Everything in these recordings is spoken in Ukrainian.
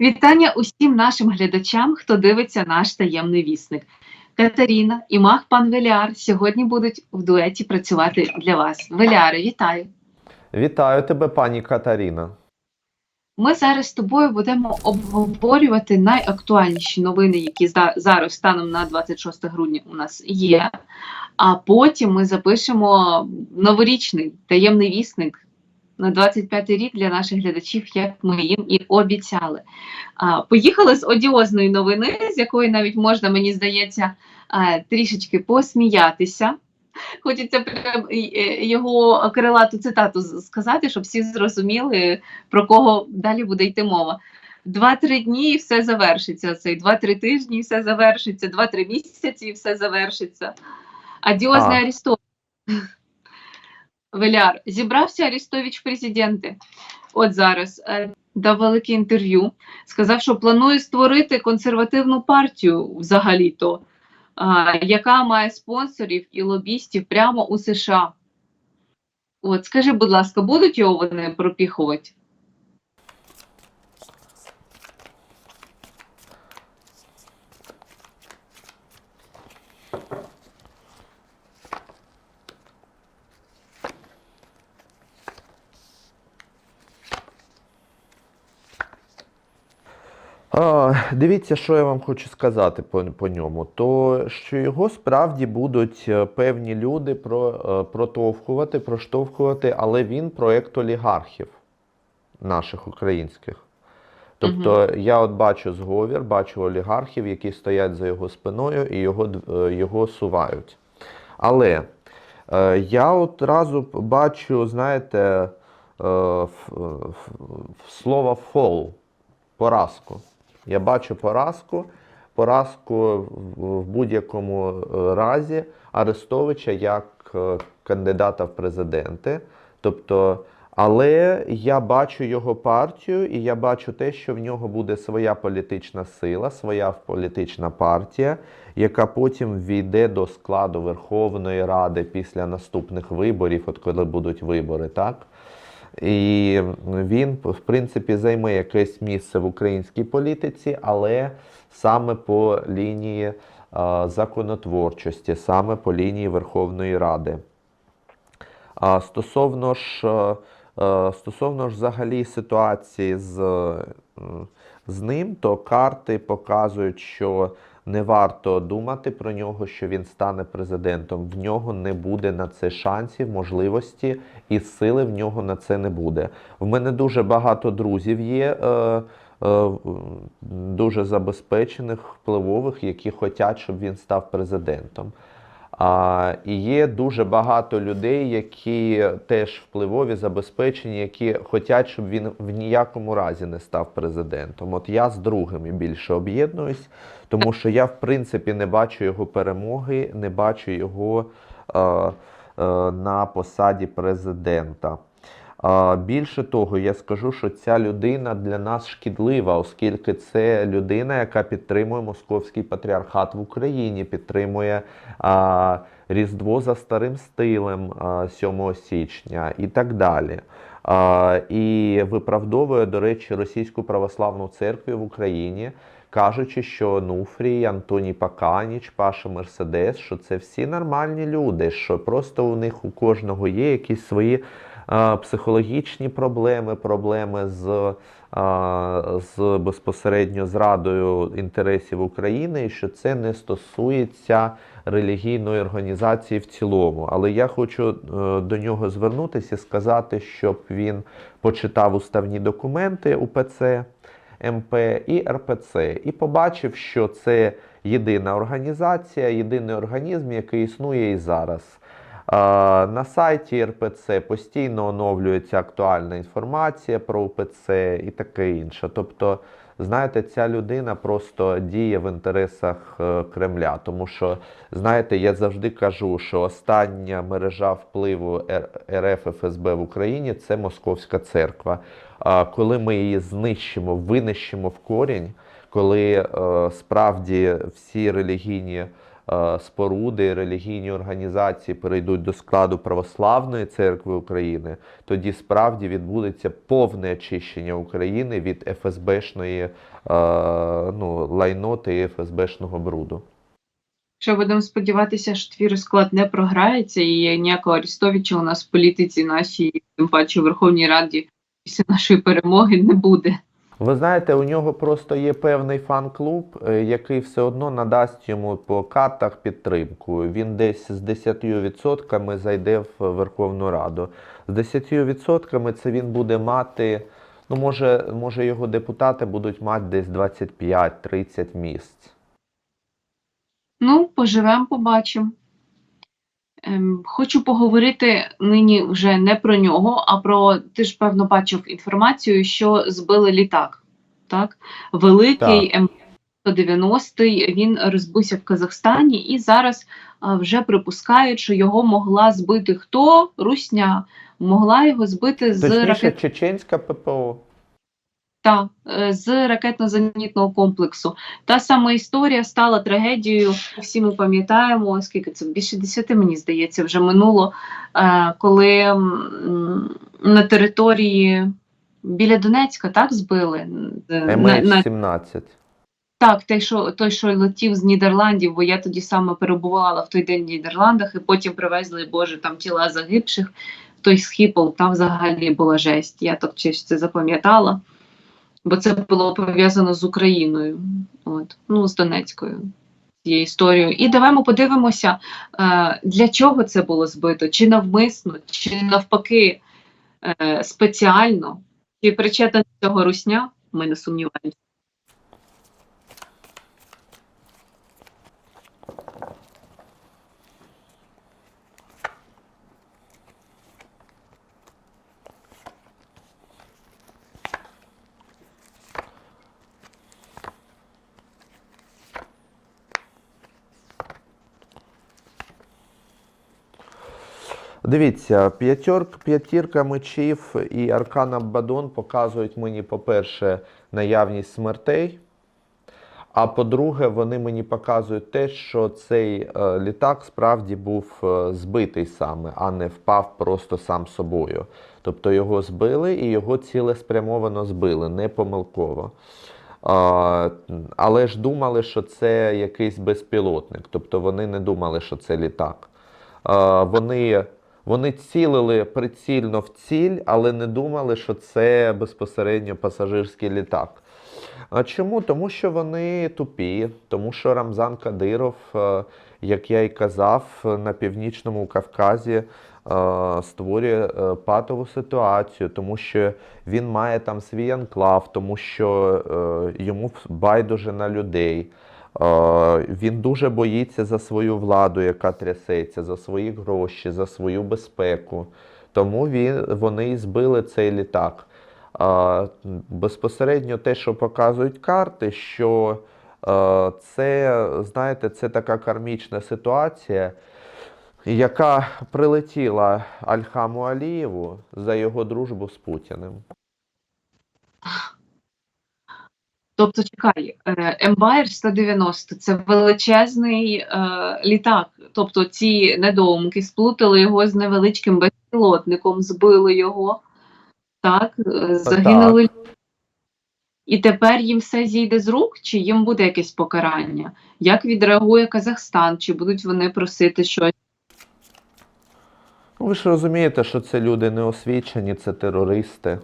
Вітання усім нашим глядачам, хто дивиться наш таємний вісник. Катерина і Мах пан Веліар сьогодні будуть в дуеті працювати для вас. Веліаре, вітаю! Вітаю тебе, пані Катаріна. Ми зараз з тобою будемо обговорювати найактуальніші новини, які зараз станом на 26 грудня у нас є. А потім ми запишемо новорічний таємний вісник на 25 рік для наших глядачів, як ми їм і обіцяли. А, поїхали з одіозної новини, з якої навіть можна, мені здається, трішечки посміятися. Хочеться прям е, е, його крилату цитату сказати, щоб всі зрозуміли, про кого далі буде йти мова. Два-три дні і все завершиться. Цей два-три тижні і все завершиться, два-три місяці і все завершиться. Адіозний. Арістович. Веляр, зібрався Арістович президенти. От зараз е, дав велике інтерв'ю. Сказав, що планує створити консервативну партію взагалі-то, яка має спонсорів і лобістів прямо у США. От, скажи, будь ласка, будуть його вони пропіхувати? А, дивіться, що я вам хочу сказати по, по ньому. То що його справді будуть е, певні люди про, е, протовхувати, проштовхувати, але він проект олігархів наших українських. Тобто я от бачу зговір, бачу олігархів, які стоять за його спиною і його, е, його сувають. Але е, я одразу бачу, знаєте, е, ф- ф- слово fall, поразку. Я бачу поразку, поразку в, будь-якому е, разі Арестовича як е, кандидата в президенти. Тобто, але я бачу його партію, і я бачу те, що в нього буде своя політична сила, своя політична партія, яка потім війде до складу Верховної Ради після наступних виборів, от коли будуть вибори, так? І він, в принципі, займе якесь місце в українській політиці, але саме по лінії е, законотворчості, саме по лінії Верховної Ради. А стосовно ж, е, е, стосовно ж взагалі ситуації з, з ним, то карти показують, що не варто думати про нього, що він стане президентом. В нього не буде на це шансів, можливості і сили в нього на це не буде. В мене дуже багато друзів є. Е, е, Дуже забезпечених, впливових, які хочуть, щоб він став президентом. А, і є дуже багато людей, які теж впливові, забезпечені, які хочуть, щоб він в ніякому разі не став президентом. От я з другими більше об'єднуюсь, тому що я, в принципі, не бачу його перемоги, не бачу його е, е, на посаді президента. Більше того, я скажу, що ця людина для нас шкідлива, оскільки це людина, яка підтримує московський патріархат в Україні, підтримує а, Різдво за старим стилем а, 7 січня і так далі. А, і виправдовує, до речі, Російську православну церкву в Україні, кажучи, що Нуфрій, Антоній Паканіч, Паша Мерседес, що це всі нормальні люди, що просто у них у кожного є якісь свої психологічні проблеми, проблеми з, з безпосередньо зрадою інтересів України, і що це не стосується релігійної організації в цілому. Але я хочу е, до нього звернутися і сказати, щоб він почитав уставні документи УПЦ. МП і РПЦ, і побачив, що це єдина організація, єдиний організм, який існує і зараз. На сайті РПЦ постійно оновлюється актуальна інформація про УПЦ і таке інше. Тобто, знаєте, ця людина просто діє в інтересах е, Кремля. Тому що, знаєте, я завжди кажу, що остання мережа впливу РФ ФСБ в Україні це Московська церква. Коли ми її знищимо, винищимо в корінь, коли е, справді всі релігійні споруди, релігійні організації перейдуть до складу Православної церкви України, тоді справді відбудеться повне очищення України від ФСБшної е, ну, лайноти і ФСБшного бруду. Що будемо сподіватися, що твій розклад не програється і ніякого Арістовича у нас в політиці нашій, тим паче Верховній Раді після нашої перемоги не буде. Ви знаєте, у нього просто є певний фан-клуб, е, який все одно надасть йому по картах підтримку. Він десь з 10% зайде в Верховну Раду. З 10% це він буде мати, ну може, може його депутати будуть мати десь 25-30 місць. Ну, поживемо, побачимо. Ем, хочу поговорити нині вже не про нього, а про ти ж певно бачив інформацію, що збили літак. Так? Великий М190, він розбився в Казахстані, і зараз вже припускають, що його могла збити хто? Русня. Могла його збити з Точніше, ракет... чеченська ППО. Та, е, з ракетно-зенітного комплексу. Та сама історія стала трагедією. Всі ми пам'ятаємо, скільки це більше 10, мені здається, вже минуло, е, коли на території біля Донецька так збили. Е, на- на- МН-17. так, той що, той, що летів з Нідерландів, бо я тоді саме перебувала в той день в Нідерландах, і потім привезли, Боже, там тіла загибших. Той Схіпол, там взагалі була жесть. Я так чи це запам'ятала, бо це було пов'язано з Україною, от, ну, з Донецькою цією історією. І давай ми подивимося, е, для чого це було збито, чи навмисно, чи навпаки е, спеціально, чи причетна цього русня, ми не сумніваємося. Дивіться, п'ятьорк, п'ятірка мечів і аркан Аббадон показують мені, по-перше, наявність смертей. А по-друге, вони мені показують те, що цей е, літак справді був е, збитий саме, а не впав просто сам собою. Тобто його збили і його цілеспрямовано збили, не помилково. Але ж думали, що це якийсь безпілотник. Тобто вони не думали, що це літак. Вони, вони цілили прицільно в ціль, але не думали, що це безпосередньо пасажирський літак. А чому? Тому що вони тупі, тому що Рамзан Кадиров, е, як я й казав, на північному Кавказі е, створює е, патову ситуацію, тому що він має там свій анклав, тому що йому байдуже на людей. Е, Він дуже боїться за свою владу, яка трясеться, за свої гроші, за свою безпеку. Тому він, вони і збили цей літак. А, безпосередньо те, що показують карти, що е, це, знаєте, це така кармічна ситуація, яка прилетіла Альхаму Алієву за його дружбу з Путіним. Тобто, чекай, Ембайр 190 це величезний е, літак. Тобто ці недоумки сплутали його з невеличким безпілотником, збили його, так, е, загинули. І тепер їм все зійде з рук, чи їм буде якесь покарання? Як відреагує Казахстан? Чи будуть вони просити щось? Ну, Ви ж розумієте, що це люди неосвічені, це терористи,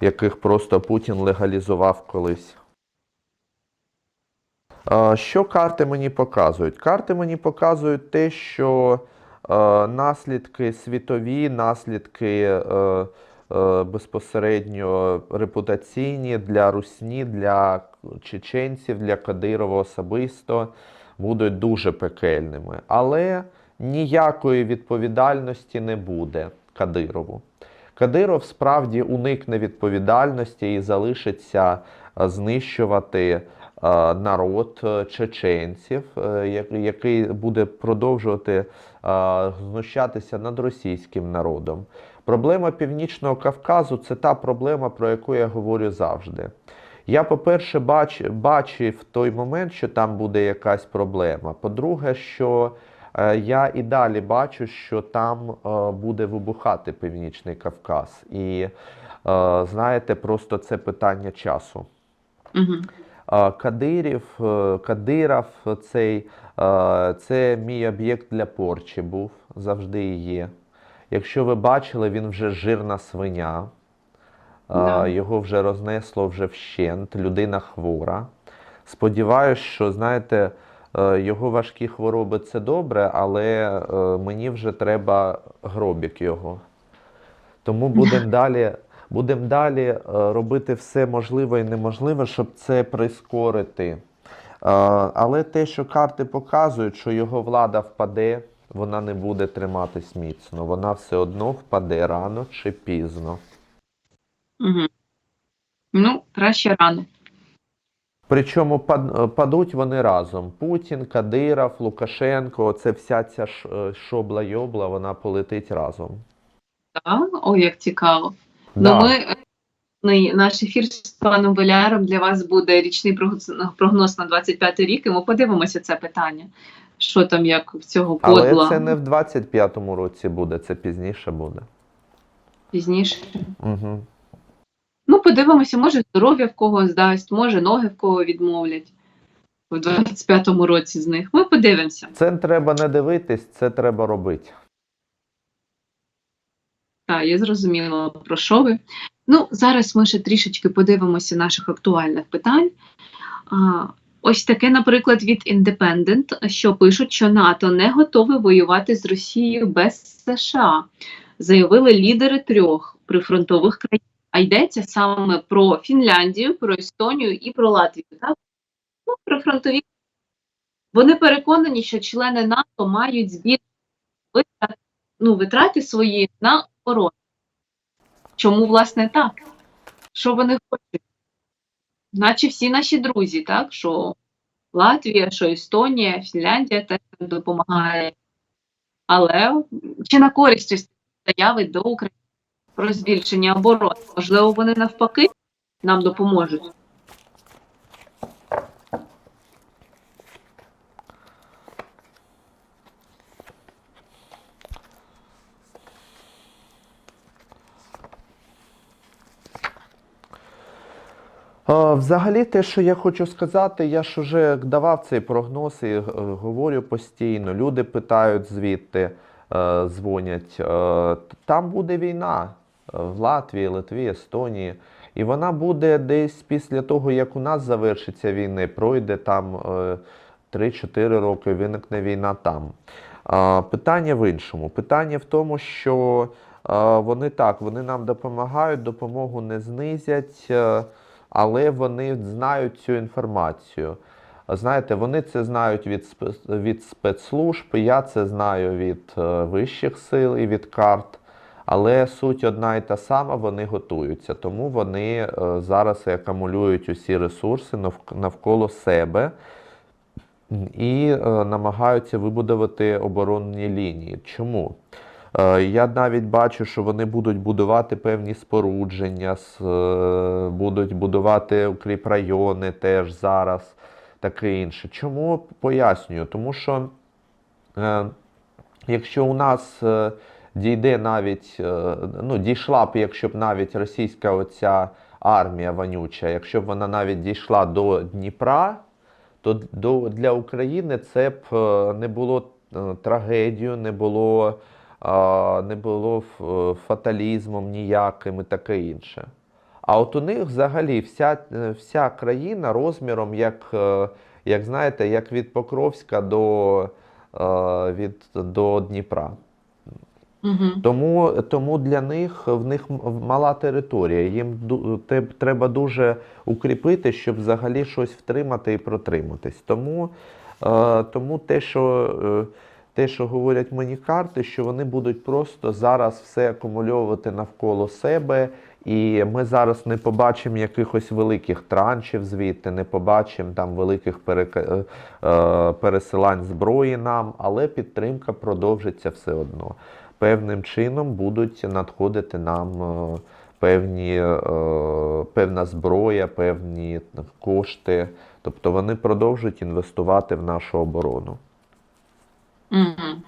яких просто Путін легалізував колись. Що карти мені показують? Карти мені показують те, що наслідки світові, наслідки е, е, безпосередньо репутаційні для Русні, для чеченців, для Кадирова особисто будуть дуже пекельними. Але ніякої відповідальності не буде Кадирову. Кадиров справді уникне відповідальності і залишиться е, знищувати народ е, чеченців, е, який буде продовжувати е, знущатися над російським народом. Проблема Північного Кавказу це та проблема, про яку я говорю завжди. Я, по-перше, бач, бачив той момент, що там буде якась проблема. По-друге, що е, я і далі бачу, що там е, буде вибухати Північний Кавказ. І е, знаєте, просто це питання часу. Угу. Кадирів, е, Кадиров, цей, е, це мій об'єкт для порчі був, завжди і є. Якщо ви бачили, він вже жирна свиня. Е, Да. Його вже рознесло вже вщент, людина хвора. Сподіваюсь, що знаєте, його важкі хвороби це добре, але мені вже треба гробік його. Тому будемо далі, будемо далі е, робити все можливе і неможливе, щоб це прискорити. Е, Але те, що карти показують, що його влада впаде, вона не буде триматись міцно. Вона все одно впаде рано чи пізно. Угу. Ну, краще рано. Причому е, падуть вони разом. Путін, Кадиров, Лукашенко, оце вся ця шобла-йобла, вона полетить разом. Так? О, як цікаво. Да. Ну, ми ну, наш ефір з паном Боляром для вас буде річний прогноз, на 25 рік, і ми подивимося це питання. Що там, як в цього Але подла це не в 25-му році буде, це пізніше буде. пізніше. Угу. Ну, подивимося, може здоров'я в кого здасть, може ноги в кого відмовлять у 25-му році з них. Ми подивимося. Це треба не дивитись, це треба робити. Так, я зрозуміла, про що ви. Ну, зараз ми ще трішечки подивимося наших актуальних питань. А, ось таке, наприклад, від Independent, що пишуть, що НАТО не готове воювати з Росією без США, заявили лідери трьох прифронтових країн. А йдеться саме про Фінляндію, про Естонію і про Латвію. Так? Ну, прифронтові. Вони переконані, що члени НАТО мають збір ну, витрати свої на оборону. Чому, власне, так? Що вони хочуть? Наче всі наші друзі, так? Що Латвія, що Естонія, Фінляндія теж допомагає. Але чи на користь заяви до України про збільшення оборони? Можливо, вони навпаки нам допоможуть. Взагалі, те, що я хочу сказати, я ж уже давав цей прогноз і е, говорю постійно. Люди питають звідти, е, дзвонять. Е, Там буде війна в Латвії, Литві, Естонії. І вона буде десь після того, як у нас завершиться війна, пройде там е, 3-4 роки, виникне війна там. Питання в іншому. Питання в тому, що вони так, вони нам допомагають, допомогу не знизять. Але вони знають цю інформацію. Знаєте, вони це знають від, від спецслужб, я це знаю від е, вищих сил і від карт. Але суть одна і та сама, вони готуються. Тому вони е, зараз і акумулюють усі ресурси навк- навколо себе і е, намагаються вибудувати оборонні лінії. Чому? Е, Я навіть бачу, що вони будуть будувати певні спорудження, е, будуть будувати укріпрайони теж зараз, таке інше. Чому пояснюю? Тому що е, якщо у нас дійде навіть, ну, дійшла б, якщо б навіть російська оця армія вонюча, якщо б вона навіть дійшла до Дніпра, то для України це б не було трагедією, не було, не було фаталізмом ніяким і таке інше. А от у них взагалі вся, е, вся країна розміром, як, е, як знаєте, як від Покровська до, е, від, до Дніпра. Угу. Тому, тому для них в них мала територія. Їм треба дуже укріпити, щоб взагалі щось втримати і протриматись. Тому, е, тому те, що, е, те, що говорять мені карти, що вони будуть просто зараз все акумульовувати навколо себе. І ми зараз не побачимо якихось великих траншів звідти, не побачимо там великих перека- е, е, пересилань зброї нам, але підтримка продовжиться все одно певним чином будуть надходити нам е, певні, певна зброя, певні кошти. Тобто вони продовжують інвестувати в нашу оборону. Мгм.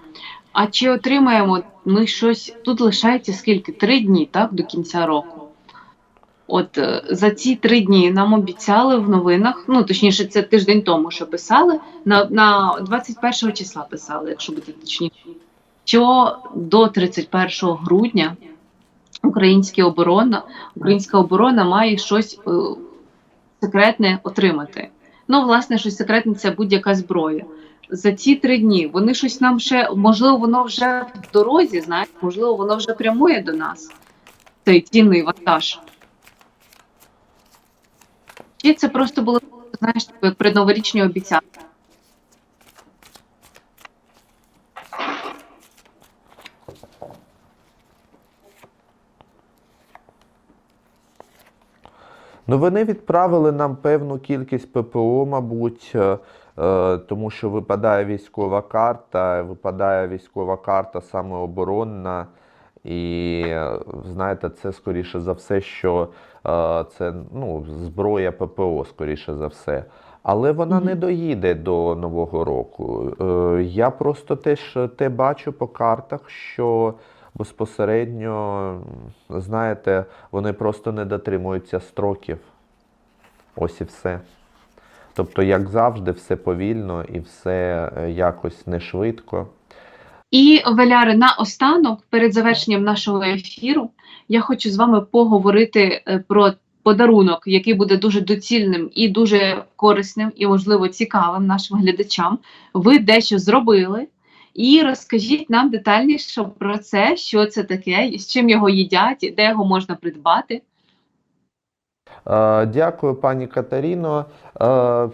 А чи отримаємо ми щось? Тут лишається скільки? Три дні, так, до кінця року. От е, за ці три дні нам обіцяли в новинах, ну точніше, це тиждень тому, що писали, на, на 21 числа писали, якщо бути точніше, що до 31 грудня українська оборона, українська оборона має щось е, секретне отримати. Ну, власне, щось секретне це будь-яка зброя за ці три дні вони щось нам ще, можливо, воно вже в дорозі, знаєте, можливо, воно вже прямує до нас, цей цінний вантаж. Чи це просто було, знаєш, як предноворічні обіцянки? Ну, вони відправили нам певну кількість ППО, мабуть, е, тому що випадає військова карта, випадає військова карта саме оборонна. І е, знаєте, це скоріше за все, що е, це ну, зброя ППО, скоріше за все. Але вона Мгм. не доїде до Нового року. Е, Я просто теж те бачу по картах, що безпосередньо, знаєте, вони просто не дотримуються строків. Ось і все. Тобто, як завжди, все повільно і все е, якось не швидко. І Веляри, наостанок, перед завершенням нашого ефіру, я хочу з вами поговорити е, про подарунок, який буде дуже доцільним і дуже корисним, і, можливо, цікавим нашим глядачам. Ви дещо зробили. І розкажіть нам детальніше про це, що це таке, з чим його їдять, де його можна придбати. Е, Дякую, пані Катеріно. Е,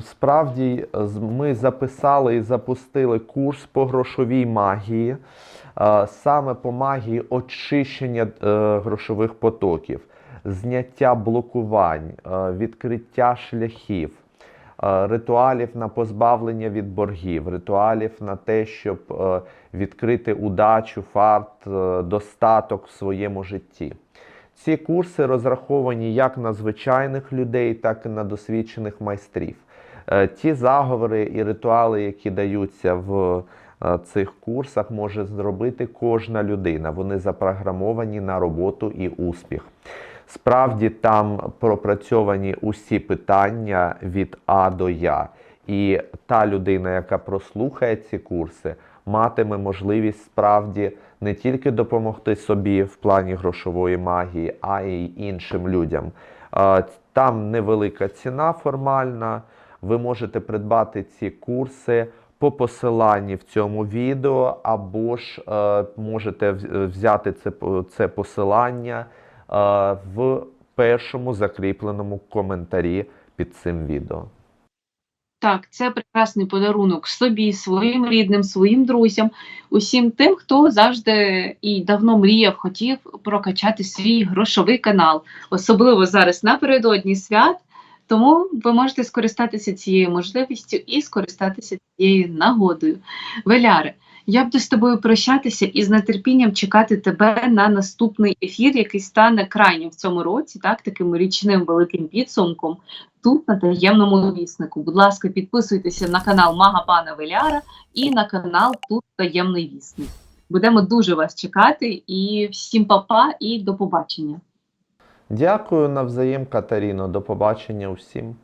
Справді, ми записали і запустили курс по грошовій магії, е, саме по магії очищення грошових потоків, зняття блокувань, відкриття шляхів. Ритуалів на позбавлення від боргів, ритуалів на те, щоб відкрити удачу, фарт, достаток в своєму житті. Ці курси розраховані як на звичайних людей, так і на досвідчених майстрів. Е, Ті заговори і ритуали, які даються в е, цих курсах, може зробити кожна людина. Вони запрограмовані на роботу і успіх. Справді там пропрацьовані усі питання від А до Я. І та людина, яка прослухає ці курси, матиме можливість справді не тільки допомогти собі в плані грошової магії, а й іншим людям. Там невелика ціна формальна. Ви можете придбати ці курси по посиланні в цьому відео, або ж е, можете взяти це, це посилання е, в першому закріпленому коментарі під цим відео. Так, це прекрасний подарунок собі, своїм рідним, своїм друзям, усім тим, хто завжди і давно мріяв, хотів прокачати свій грошовий канал, особливо зараз напередодні свят. Тому ви можете скористатися цією можливістю і скористатися цією нагодою. Веляре, я буду з тобою прощатися і з нетерпінням чекати тебе на наступний ефір, який стане крайнім в цьому році, так, таким річним великим підсумком тут на таємному віснику. Будь ласка, підписуйтеся на канал Мага Пана Веляра і на канал Тут Таємний Вісник. Будемо дуже вас чекати і всім папа і до побачення. Дякую навзаєм, Катеріно. До побачення усім.